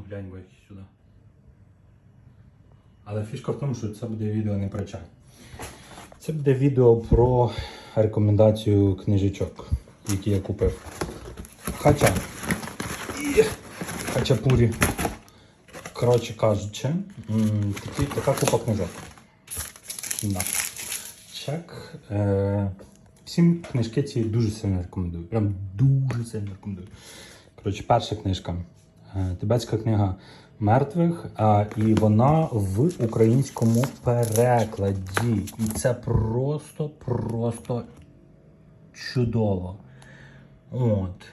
ну глянь бо сюди. Але фішка в тому, що це буде відео не про чай. Це буде відео про рекомендацію книжечок, які я купив. Хача. Хачапурі. Коротше кажучи, такі, така купа книжок. Да. Чек. Е, всім книжки ці дуже сильно рекомендую. Прям дуже сильно рекомендую. Коротше, перша книжка. Е, Тибетська книга мертвих, і вона в українському перекладі. І це просто, просто чудово. От.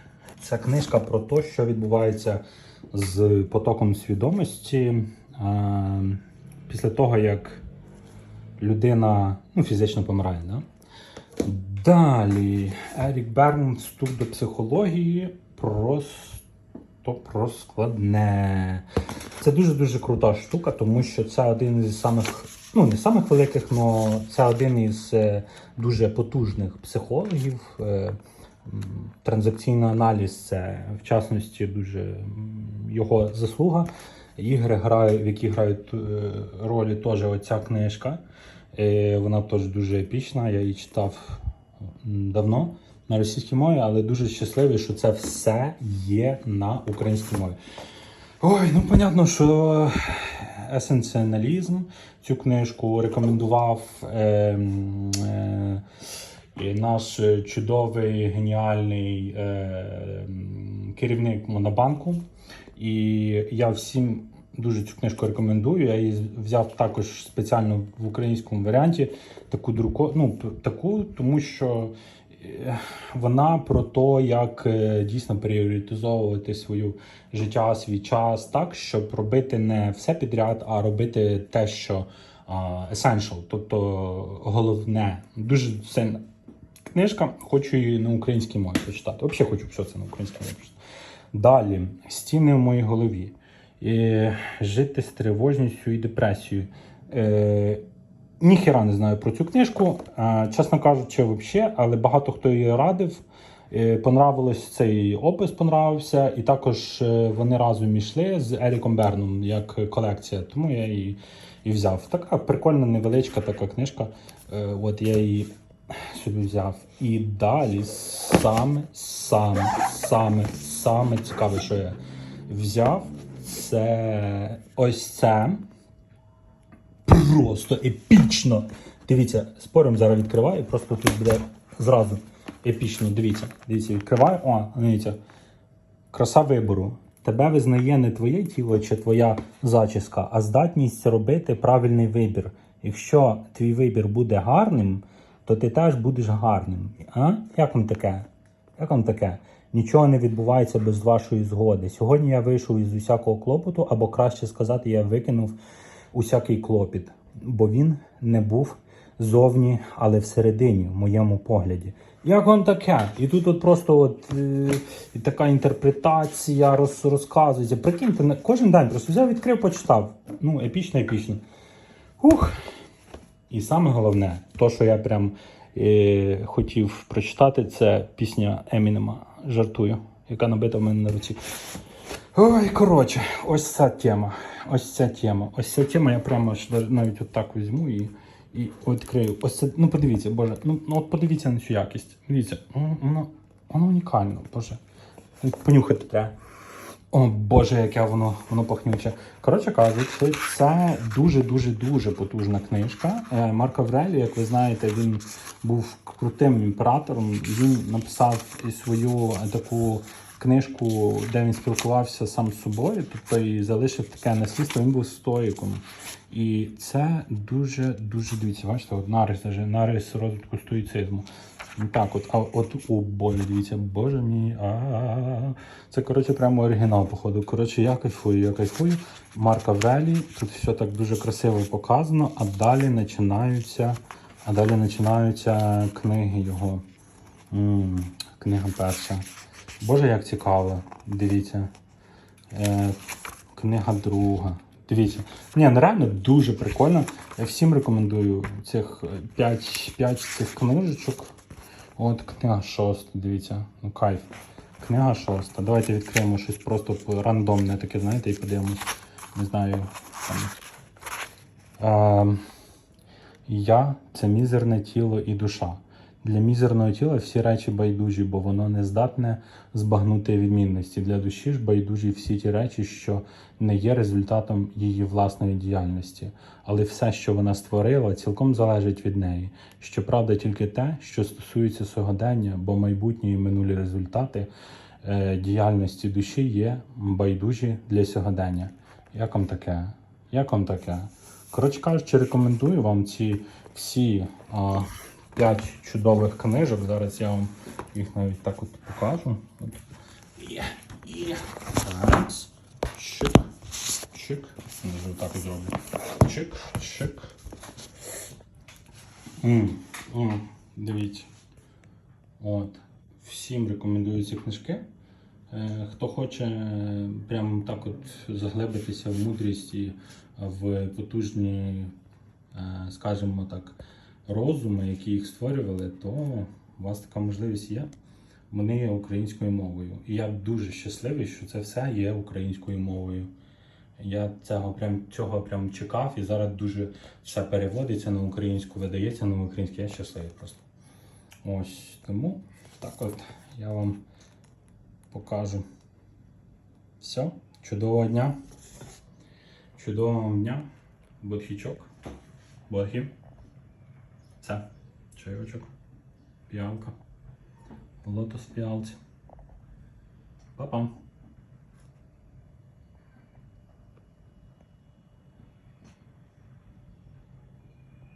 Це книжка про те, що відбувається з потоком свідомості після того, як людина ну, фізично помирає. Да? Далі Ерік Берн вступ до психології просто про складне. Це дуже-дуже крута штука, тому що це один із самих, ну не самих великих, але це один із е, дуже потужних психологів. Е, Транзакційний аналіз це в частності дуже його заслуга. Ігри граю, в які грають е, ролі теж оця книжка. Вона теж дуже епічна. Я її читав давно на російській мові, але дуже щасливий, що це все є на українській мові. Ой, ну понятно, що есенціоналізм цю книжку рекомендував е, е, наш чудовий геніальний е, керівник Монобанку. І я всім дуже цю книжку рекомендую. Я її взяв також спеціально в українському варіанті, таку друко, ну, таку, тому що е, вона про те, як е, дійсно пріоритизовувати свою життя, свій час так, щоб робити не все підряд, а робити те, що essential, тобто головне. Дуже сильна книжка, хочу її на українській мові почитати. Взагалі хочу все це на українській мові почитати. Далі, стіни в моїй голові. Е, жити з тривожністю і депресією. Ніхіра не знаю про цю книжку, е, чесно кажучи, взагалі, але багато хто її радив. Е, понравилось цей опис, понравився, і також е, вони разом йшли з Еріком Берном як колекція, тому я її і взяв. Така прикольна, невеличка така книжка. От я її собі взяв. І далі саме, саме, саме, саме цікаве, що я взяв, це ось це. Просто епічно. Дивіться, спорим зараз відкриваю, просто тут буде зразу епічно. Дивіться, дивіться, відкриваю. О, дивіться. Краса вибору. Тебе визнає не твоє тіло чи твоя зачіска, а здатність робити правильний вибір. Якщо твій вибір буде гарним, то ти теж будеш гарним. А? Як вам таке? Як вам таке? Нічого не відбувається без вашої згоди. Сьогодні я вийшов із усякого клопоту, або краще сказати, я викинув усякий клопіт, бо він не був зовні, але всередині, в моєму погляді. Як вам таке? І тут от просто от, е, така інтерпретація роз, розказується. Прикиньте, кожен день просто взяв, відкрив, почитав. Ну, епічно, епічно. Ух. І саме головне, то, що я прям е, хотів прочитати, це пісня Емінема Жартую, яка набита в мене на руці. Ой, коротше, ось ця тема. Ось ця тема. Ось ця тема я прямо навіть отак візьму і, і відкрию. Ось це, ну подивіться, боже, ну, ну от подивіться на цю якість. Дивіться, ну, воно, воно унікально, боже. Понюхати треба. О Боже, яке воно воно пахнюче. Коротше кажучи, це дуже-дуже дуже потужна книжка. Е, Марко Аврелій, як ви знаєте, він був крутим імператором. Він написав свою таку книжку, де він спілкувався сам з собою, тобто і залишив таке наслідство. Він був стоїком. І це дуже дуже дивіться, бачите, от нарис, нарис розвитку стоїцизму. Так, от, а от о боже, дивіться, боже мій. А, це коротше прямо оригінал, походу. Коротше, я кайфую, я кайфую. Марк Аврелій, тут все так дуже красиво показано, а далі починаються, а далі починаються книги його. м книга перша. Боже, як цікаво. Дивіться. Е, книга друга. Дивіться. Ні, ну реально дуже прикольно. Я всім рекомендую цих 5, 5 цих книжечок. От книга шоста, дивіться, ну кайф. Книга шоста. Давайте відкриємо щось просто рандомне таке, знаєте, і подивимось. Не знаю. Там. Е, я це мізерне тіло і душа. Для мізерного тіла всі речі байдужі, бо воно не здатне збагнути відмінності. Для душі ж байдужі всі ті речі, що не є результатом її власної діяльності. Але все, що вона створила, цілком залежить від неї. Щоправда, тільки те, що стосується сьогодення, бо майбутні і минулі результати е, діяльності душі є байдужі для сьогодення. Як вам таке? Як вам таке? Коротше кажучи, рекомендую вам ці всі а, п'ять чудових книжок. Зараз я вам їх навіть так от покажу. От. Є, є. Так. Чик, чик. Може так і зроблю. Чик, чик. М, м, Дивіться. От. Всім рекомендую ці книжки. Е, Хто хоче е, прям так от заглибитися в мудрість і в потужні, е, скажімо так, розуми, які їх створювали, то у вас така можливість є. Вони є українською мовою. І я дуже щасливий, що це все є українською мовою. Я цього прям цього прям чекав і зараз дуже все переводиться на українську, видається на українську. Я щасливий просто. Ось тому так от я вам покажу. Все, чудового дня. Чудового вам дня. Бодхічок. Бодхі. Це. Чайочок. Піалка. Лотос піалці. Па-пам.